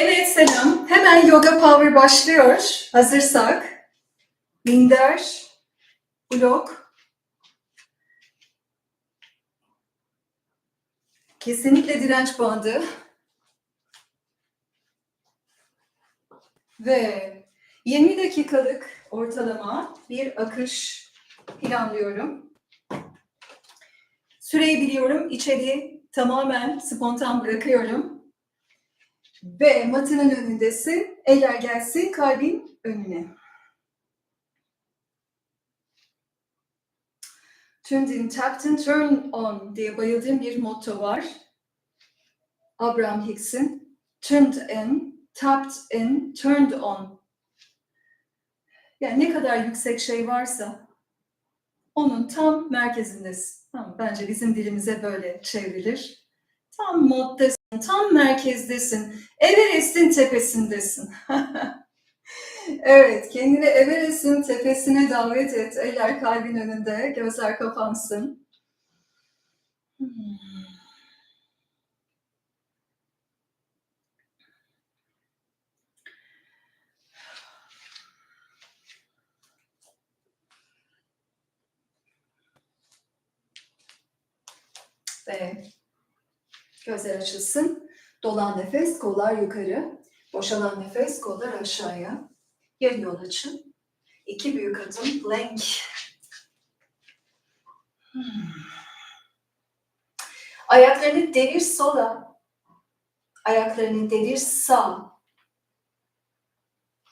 Evet selam. Hemen Yoga Power başlıyor. Hazırsak. Minder, blok. Kesinlikle direnç bandı. Ve 20 dakikalık ortalama bir akış planlıyorum. Süreyi biliyorum. İçeri tamamen spontan bırakıyorum. Ve matının önündesin. Eller gelsin kalbin önüne. Turned in, tapped in, turn on diye bayıldığım bir motto var. Abraham Hicks'in. Turned in, tapped in, turned on. Yani ne kadar yüksek şey varsa onun tam merkezindesin. Tamam, bence bizim dilimize böyle çevrilir. Tam moddasın, tam merkezdesin. Everest'in tepesindesin. evet, kendini Everest'in tepesine davet et. Eller kalbin önünde, gözler kapansın. Hmm. Ve gözler açılsın. Dolan nefes, kollar yukarı. Boşalan nefes, kollar aşağıya. Yarı yol açın. İki büyük adım plank. Hmm. Ayaklarını devir sola. Ayaklarını devir sağ.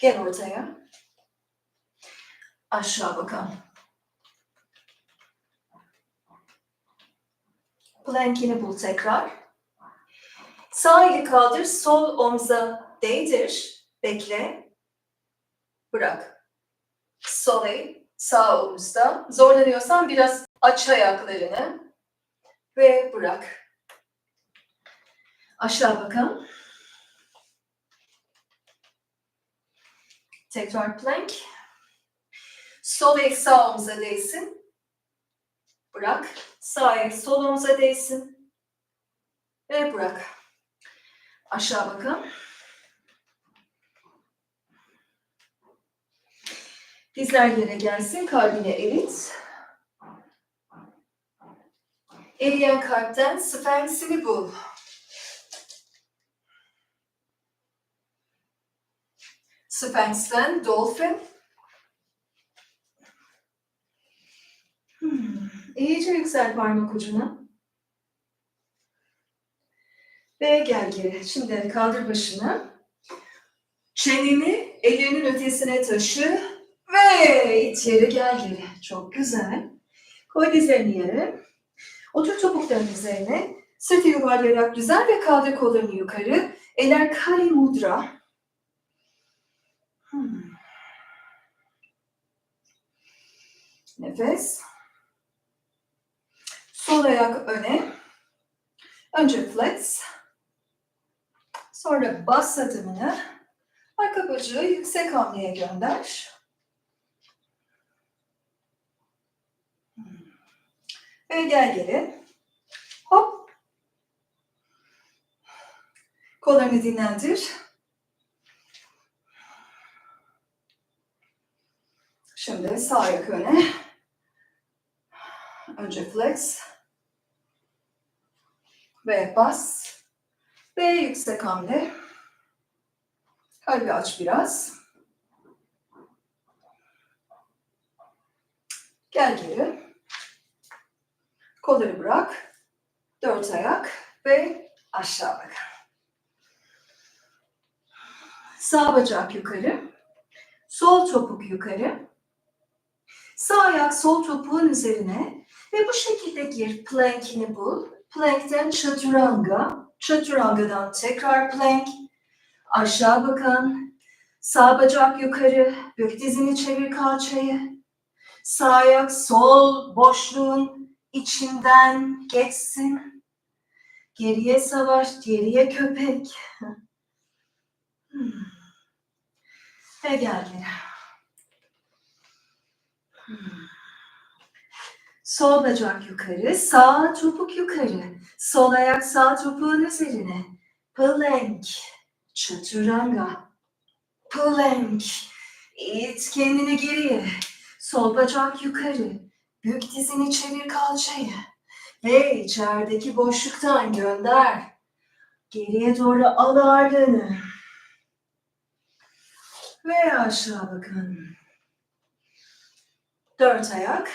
Gel ortaya. Aşağı bakalım. Plankini bul tekrar. Sağ eli kaldır, sol omza değdir. Bekle. Bırak. Sol el sağ omuzda. Zorlanıyorsan biraz aç ayaklarını. Ve bırak. Aşağı bakalım. Tekrar plank. Sol el sağ omuza değsin. Bırak. Sağ el sol omuza değsin. Ve bırak. Aşağı bakın. Dizler yere gelsin. Kalbine erit. Eriyen kalpten sfenksini bul. Sfenks'ten dolphin. Hmm. İyice yüksel parmak ucuna. Ve gel geri. Şimdi kaldır başını. Çeneni ellerinin ötesine taşı. Ve içeri gel geri. Çok güzel. Koy dizlerini yere. Otur topukların üzerine. Sırtı yuvarlayarak düzel ve kaldır kollarını yukarı. Eller Kali Mudra. Hmm. Nefes. Sol ayak öne. Önce flex. Sonra bas adımını arka bacağı yüksek hamleye gönder. Ve gel geri. Hop. Kollarını dinlendir. Şimdi sağ ayak öne. Önce flex. Ve bas. Ve yüksek hamle. Kalbi aç biraz. Gel geri. Kolları bırak. Dört ayak ve aşağı bak. Sağ bacak yukarı. Sol topuk yukarı. Sağ ayak sol topuğun üzerine ve bu şekilde gir. Plankini bul. Plankten chaturanga. Chaturanga'dan tekrar plank. Aşağı bakan. Sağ bacak yukarı. Bük dizini çevir kalçayı. Sağ ayak sol boşluğun içinden geçsin. Geriye savaş, geriye köpek. Hmm. Ve gel geri. Hmm. Sol bacak yukarı, sağ topuk yukarı. Sol ayak sağ topuğun üzerine. Plank. Chaturanga. Plank. İt kendini geriye. Sol bacak yukarı. Bük dizini çevir kalçayı. Ve içerideki boşluktan gönder. Geriye doğru al ağırlığını. Ve aşağı bakın. Dört ayak.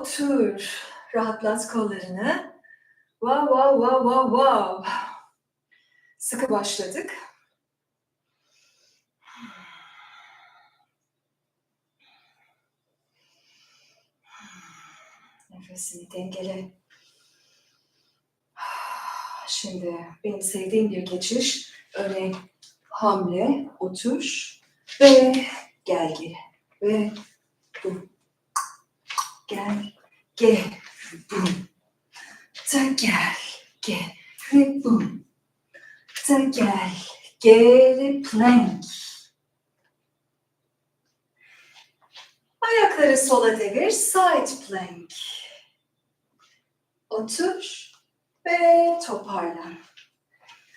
Otur. Rahatlat kollarını. Wow, wow, wow, wow, wow. Sıkı başladık. Nefesini dengele. Şimdi benim sevdiğim bir geçiş. Öyle hamle, otur ve gel geri. Ve bu. Gel, gel, bum. Da gel, gel ve bum. Da gel, geri plank. Ayakları sola devir, side plank. Otur ve toparlan.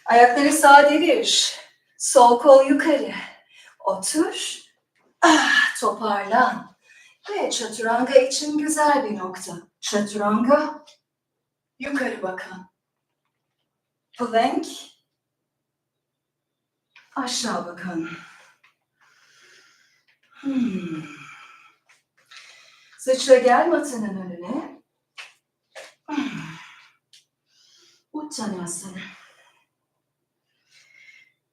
Ayakları sağa devir. Sol kol yukarı. Otur. Ah, toparlan. Ve chaturanga için güzel bir nokta. Chaturanga yukarı bakan. Plank aşağı bakan. Hmm. Sıçra gel matının önüne. Hmm. Uttanasana.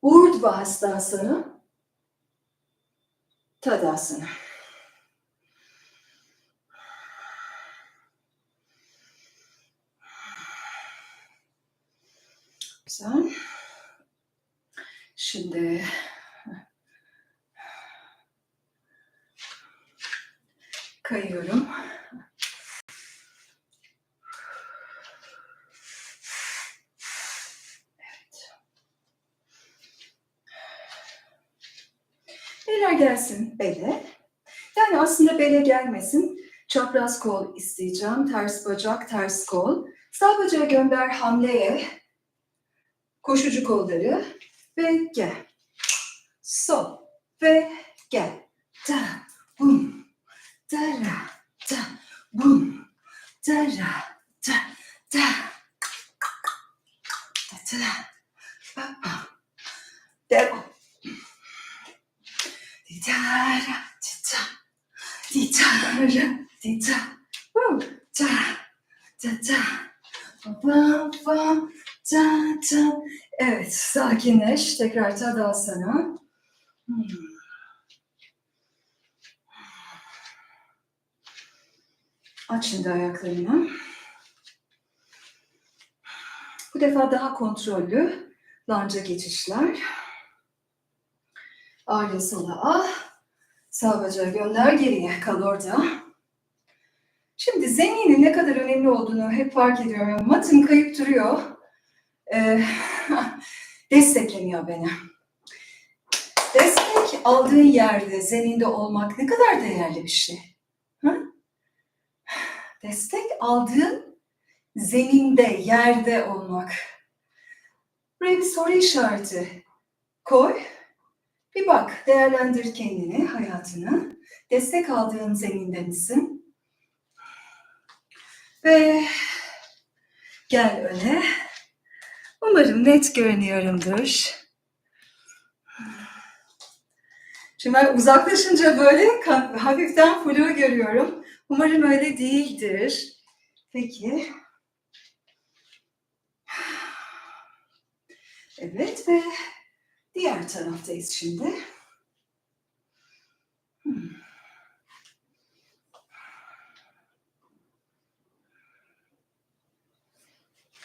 Urdhva Hastasana. Tadasana. Güzel. Şimdi kayıyorum. Beyler gelsin bele. Yani aslında bele gelmesin. Çapraz kol isteyeceğim. Ters bacak, ters kol. Sağ bacağı gönder hamleye. Koşucu kolları ve gel. Sol ve gel. Da, bum. Da, ra, da, bum. Da, ra, da, da. Sakinleş. Tekrar tadasana. Hmm. Aç şimdi ayaklarını. Bu defa daha kontrollü lanca geçişler. Ağırlığı sola al. Sağ bacağı gönder geriye. Kal orada. Şimdi zeminin ne kadar önemli olduğunu hep fark ediyorum. Matım kayıp duruyor. Ee, desteklemiyor beni. Destek aldığın yerde, zeminde olmak ne kadar değerli bir şey. Hı? Destek aldığın zeminde, yerde olmak. Buraya bir soru işareti koy. Bir bak, değerlendir kendini, hayatını. Destek aldığın zeminde misin? Ve gel öne. Umarım net görünüyorumdur. Şimdi ben uzaklaşınca böyle hafiften flu görüyorum. Umarım öyle değildir. Peki. Evet ve diğer taraftayız şimdi. Hmm.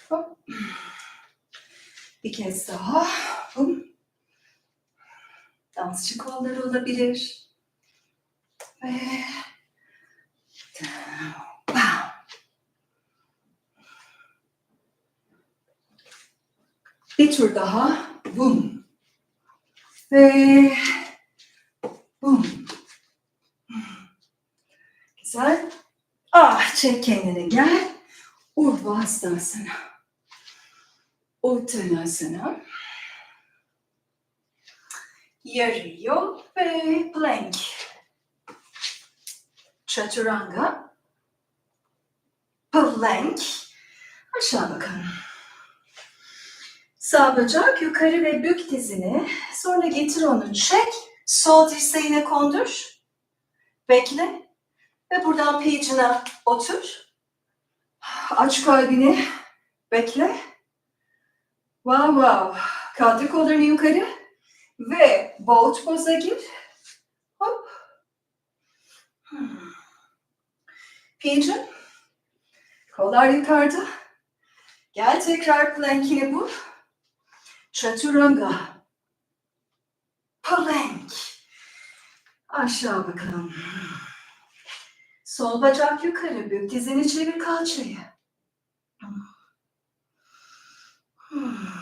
Hop. Bir kez daha. Hum. Dansçı kolları olabilir. Ve. Bir tur daha. Bum. Ve bum. Güzel. Ah çek kendini gel. Urdhva Hastasana. Uttanasana. yarı yol ve plank. Chaturanga. Plank. Aşağı bakalım. Sağ bacak yukarı ve bük dizini. Sonra getir onu çek. Sol dirseğine kondur. Bekle. Ve buradan pigeon'a otur. Aç kalbini. Bekle. Wow wow. Kaldır kollarını yukarı. Ve bolt poza gir. Hop. Hmm. Pigeon. Kollar yukarıda. Gel tekrar plankini bul. Chaturanga. Plank. Aşağı bakalım. Sol bacak yukarı. Büyük dizini çevir kalçayı. Hmm.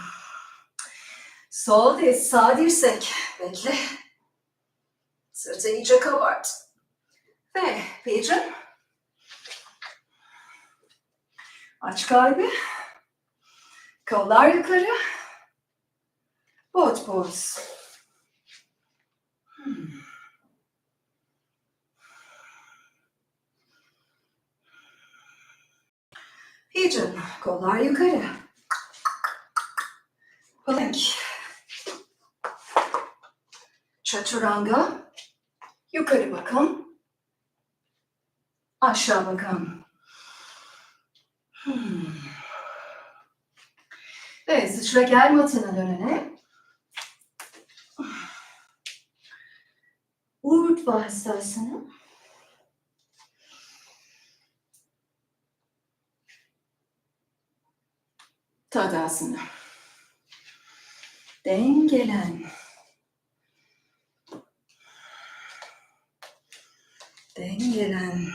Sol diz, sağ dirsek. Bekle. Sırtı iyice kabart. Ve pigeon. Aç kalbi. Kollar yukarı. Bot poz. Hmm. Pigeon. Kollar yukarı. Plank. Chaturanga. Yukarı bakın. Aşağı bakın. Hmm. Evet, sıçra gel matının önüne. Urdhva Hastasana. Tadasana. Dengelen. Dengelen.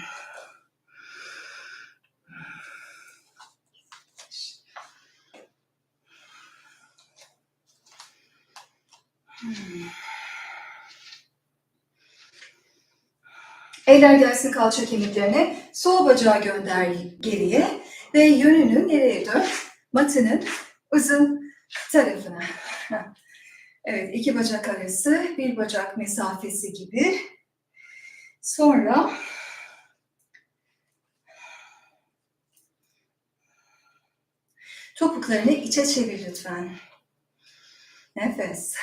Hmm. Eller gelsin kalça kemiklerine. Sol bacağı gönder geriye ve yönünü nereye dön? Matının uzun tarafına. Evet, iki bacak arası, bir bacak mesafesi gibi. Sonra topuklarını içe çevir lütfen. Nefes.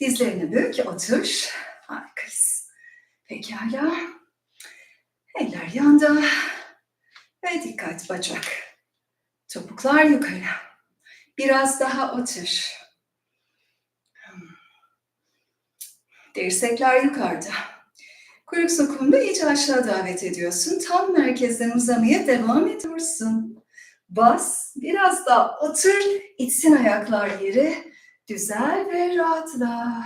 Dizlerini bük, otur. Harikayız. Pekala. Eller yanda. Ve dikkat bacak. Topuklar yukarı. Biraz daha otur. Dirsekler yukarıda. Kuyruk sokumunu iyice aşağı davet ediyorsun. Tam merkezden uzamaya devam ediyorsun. Bas, biraz daha otur, itsin ayaklar yere. Düzel ve rahatla.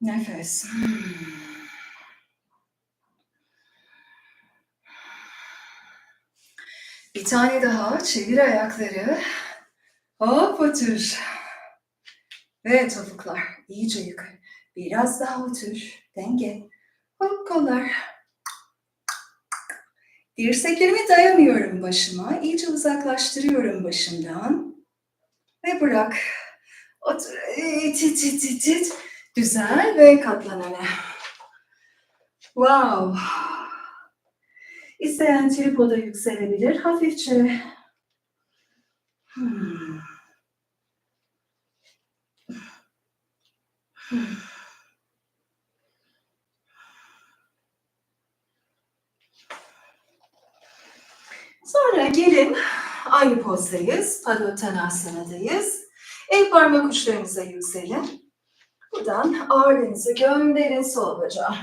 Nefes. Bir tane daha çevir ayakları. Hop otur. Ve topuklar iyice yukarı. Biraz daha otur. Denge. Hop kollar. Dirseklerimi dayamıyorum başıma. İyice uzaklaştırıyorum başımdan. Ve bırak. Otur. İt, it, it, it, it. Düzel ve katlan öne. Wow. İsteyen tripoda yükselebilir. Hafifçe. Hmm. Hmm. Sonra gelin aynı pozdayız. Padotanasana'dayız. El parmak uçlarınıza yükselin. Buradan ağırlığınızı gönderin sol bacağa.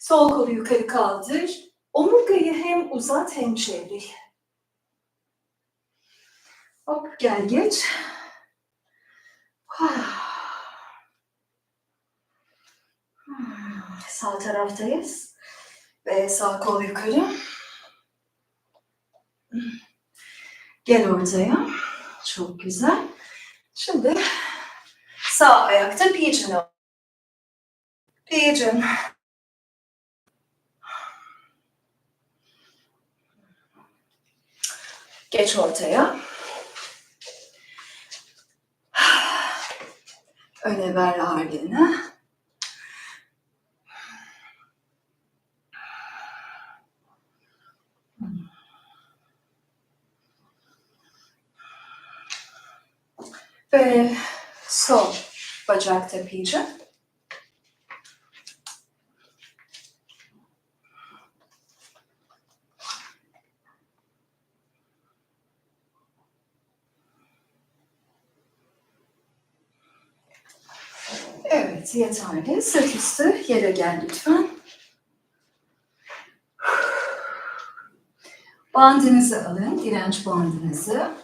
Sol kolu yukarı kaldır. Omurgayı hem uzat hem çevir. Hop gel geç. Sağ taraftayız. Ve sağ kol yukarı. Gel ortaya. Çok güzel. Şimdi sağ ayakta pigeon. Pigeon. Geç ortaya. Öne ver ağırlığını. Ve sol bacak tepeyeceğim. Evet, yeterli. Sırt üstü yere gel lütfen. Bandınızı alın, direnç bandınızı.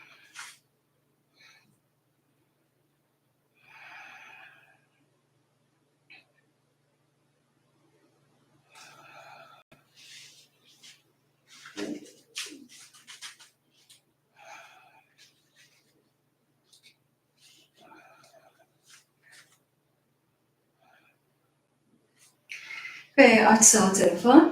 Ve aç sağ tarafa.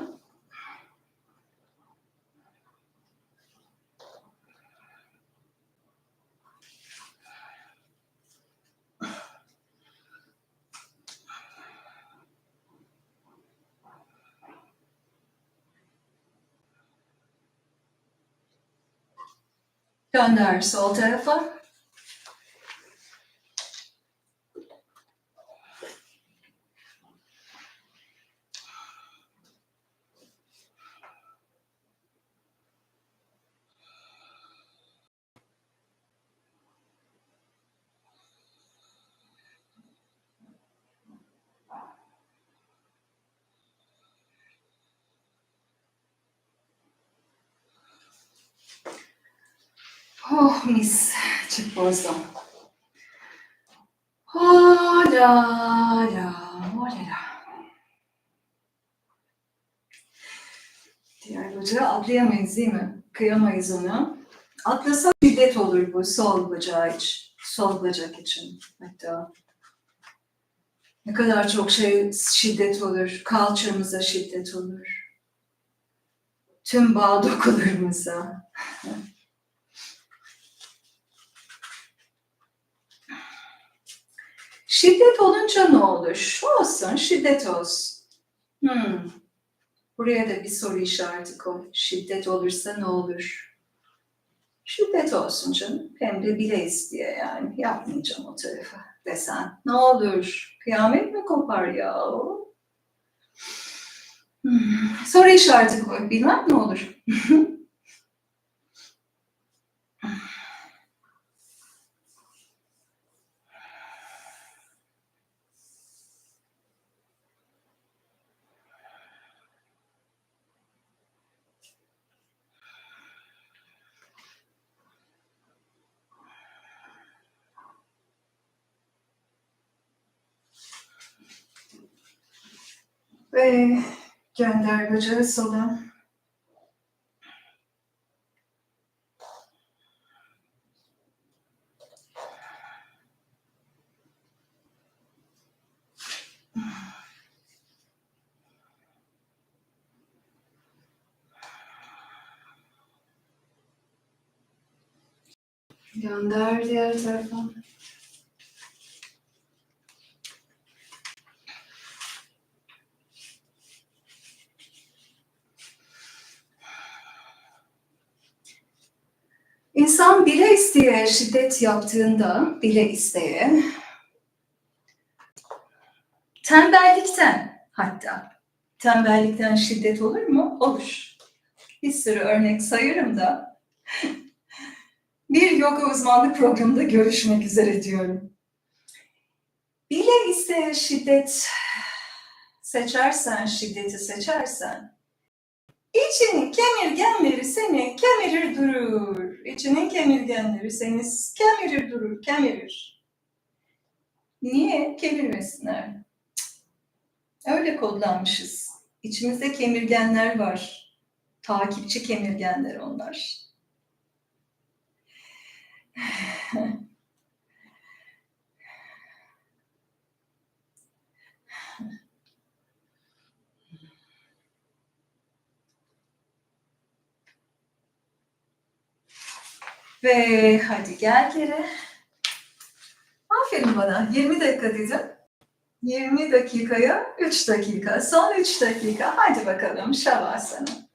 Gönder sol tarafa. Oh mis. Çık bozdan. Oh la la, la. Diğer bacağı atlayamayız değil mi? Kıyamayız ona. Atlasa şiddet olur bu sol bacağı için. Sol bacak için hatta. Ne kadar çok şey şiddet olur. Kalçamıza şiddet olur. Tüm bağ dokularımıza. Şiddet olunca ne olur? Olsun, şiddet olsun. Hmm. Buraya da bir soru işareti koy. Şiddet olursa ne olur? Şiddet olsun canım. Hem de bile isteye yani. Yapmayacağım o tarafa desen. Ne olur? Kıyamet mi kopar ya? Hmm. Soru işareti koy. Bilmem ne olur. Ve gönder bacağı sola. Gönder diğer tarafa. Bile isteye şiddet yaptığında, bile isteye, tembellikten hatta, tembellikten şiddet olur mu? Olur. Bir sürü örnek sayarım da, bir yoga uzmanlık programında görüşmek üzere diyorum. Bile isteye şiddet seçersen, şiddeti seçersen, İçinin kemirgenleri seni kemirir durur. İçinin kemirgenleri seni kemirir durur, kemirir. Niye? Kemirmesinler. Öyle kodlanmışız. İçimizde kemirgenler var. Takipçi kemirgenler onlar. Ve hadi gel geri. Aferin bana. 20 dakika dedim. 20 dakikaya 3 dakika. Son 3 dakika. Hadi bakalım şavasana.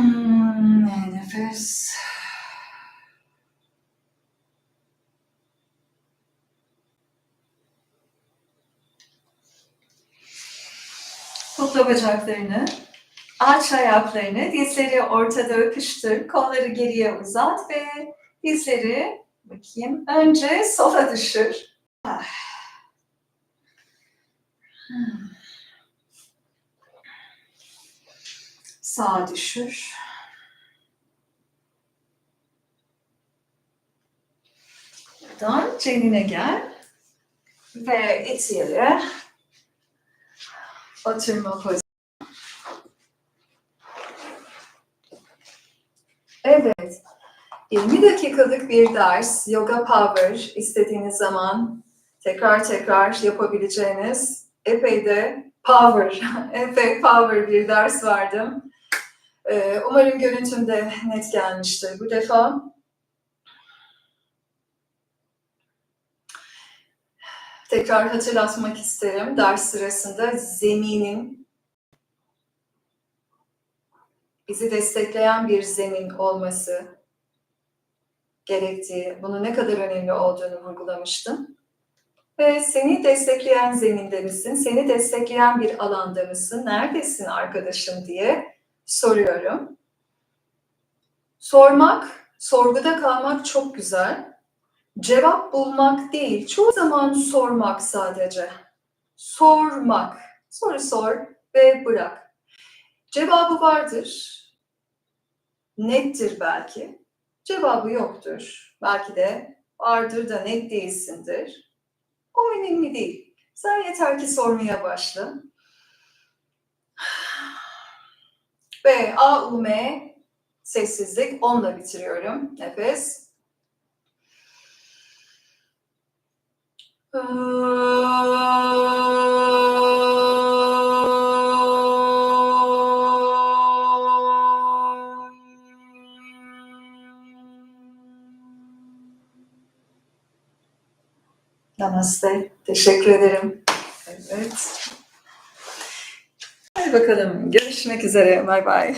Hmm, nefes. Topla bacaklarını. Aç ayaklarını. Dizleri ortada öpüştür. Kolları geriye uzat ve dizleri bakayım. Önce sola düşür. Ah. Hmm. Sağa düşür. Buradan çenine gel. Ve it yere. Oturma pozisyonu. Evet. 20 dakikalık bir ders, Yoga Power istediğiniz zaman tekrar tekrar yapabileceğiniz epey de power, epey power bir ders verdim. Ee, umarım görüntüm de net gelmiştir bu defa. Tekrar hatırlatmak isterim. Ders sırasında zeminin bizi destekleyen bir zemin olması gerektiği, bunun ne kadar önemli olduğunu vurgulamıştım. Ve seni destekleyen zeminde misin? Seni destekleyen bir alanda mısın? Neredesin arkadaşım diye soruyorum. Sormak, sorguda kalmak çok güzel. Cevap bulmak değil, çoğu zaman sormak sadece. Sormak. Soru sor ve bırak. Cevabı vardır. Nettir belki. Cevabı yoktur. Belki de vardır da net değilsindir. O önemli değil. Sen yeter ki sormaya başla. Ve A, U, M sessizlik. Onunla bitiriyorum. Nefes. Namaste. Teşekkür ederim. Evet. Bakalım. Görüşmek üzere. Bay bay.